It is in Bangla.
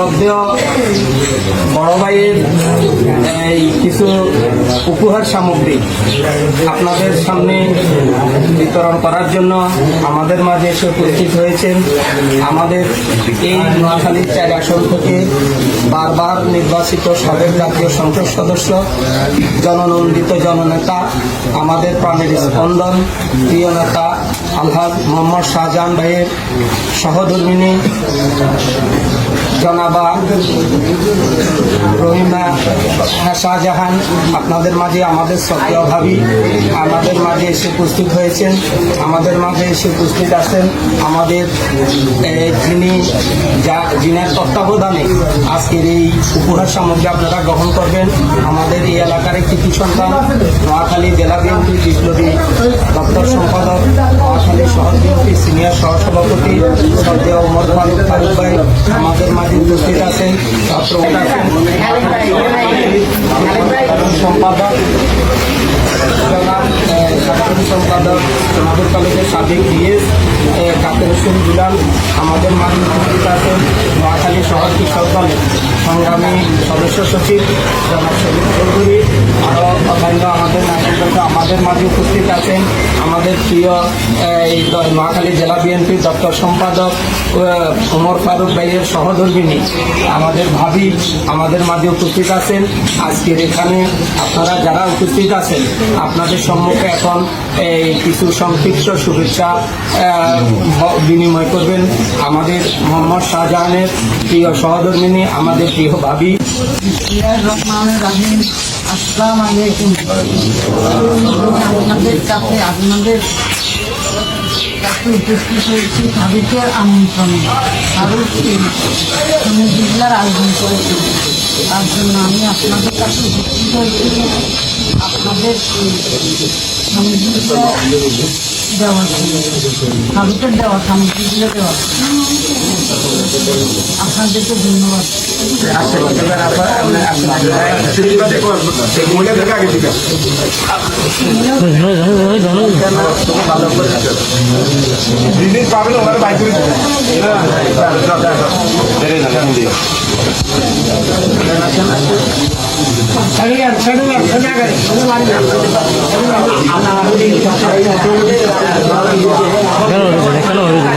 শ্রদ্ধেয় বড় ভাইয়ের, এই কিছু উপহার সামগ্রী আপনাদের সামনে বিতরণ করার জন্য আমাদের মাঝে এসে উপস্থিত হয়েছেন। আমাদের এই নোয়াখালীর চার আসন থেকে বারবার নির্বাচিত সাবেক জাতীয় সংসদ সদস্য, জননন্দিত জননেতা, আমাদের প্রাণের স্পন্দন, প্রিয় নেতা আলহাজ মোহাম্মদ শাহজাহান ভাইয়ের সহধর্মিনী জনাবা রহিমা শাহজাহান আপনাদের মাঝে আমাদের সক্রিয় ভাবি আমাদের এসে উপস্থিত হয়েছেন। আমাদের মাঝে এসে উপস্থিত আছেন আমাদের যিনি যা, যিনার তত্ত্বাবধানে আজকের এই উপহার সামগ্রী আপনারা গ্রহণ করবেন। আমাদের এই এলাকার একটি সন্তান নোয়াখালী জেলা বিএনপি বিপ্লবী দপ্তর সম্পাদক, নোয়াখালী শহর বিএনপি সিনিয়র সহসভাপতি সর্দেয় ওমর ফারুক ফারুক ভাই আমাদের মাঝে উপস্থিত আছেন। ছাত্র সম্পাদক জনাবুল কলেজের সাবেক ডিএস কাতের হোসেন দুলাল আমাদের মাননীয় আছেন নোয়াখালী শহর কৃষক দলের। সংগ্রামী সদস্য সচিব জনাব শরীফ চৌধুরী, আরও অন্যান্য আমাদের নাগরিকবৃন্দ আমাদের মাঝে উপস্থিত আছেন। আমাদের প্রিয়, এই নোয়াখালী জেলা বিএনপি দপ্তর সম্পাদক ওমর ফারুক ভাইয়ের সহধর্মিনী আমাদের ভাবি আমাদের মাঝে উপস্থিত আছেন। আজকের এখানে আপনারা যারা উপস্থিত আছেন, আপনাদের সম্মুখে এখন এই কিছু সংক্ষিপ্ত শুভেচ্ছা বিনিময় করবেন। আমাদের মোহাম্মদ শাহজাহানের প্রিয় সহধর্মিনী আমাদের প্রিয় ভাবি আসসালামু আপনাদের কাছে আপনাদের হয়েছি আয়োজন করেছি তার জন্য আমি আপনাদের কাছে হয়েছি আপনাদের সামগ্রীগুলো দেওয়ার। আপনাদেরকে ধন্যবাদ। কেন কেন হয়েছে? না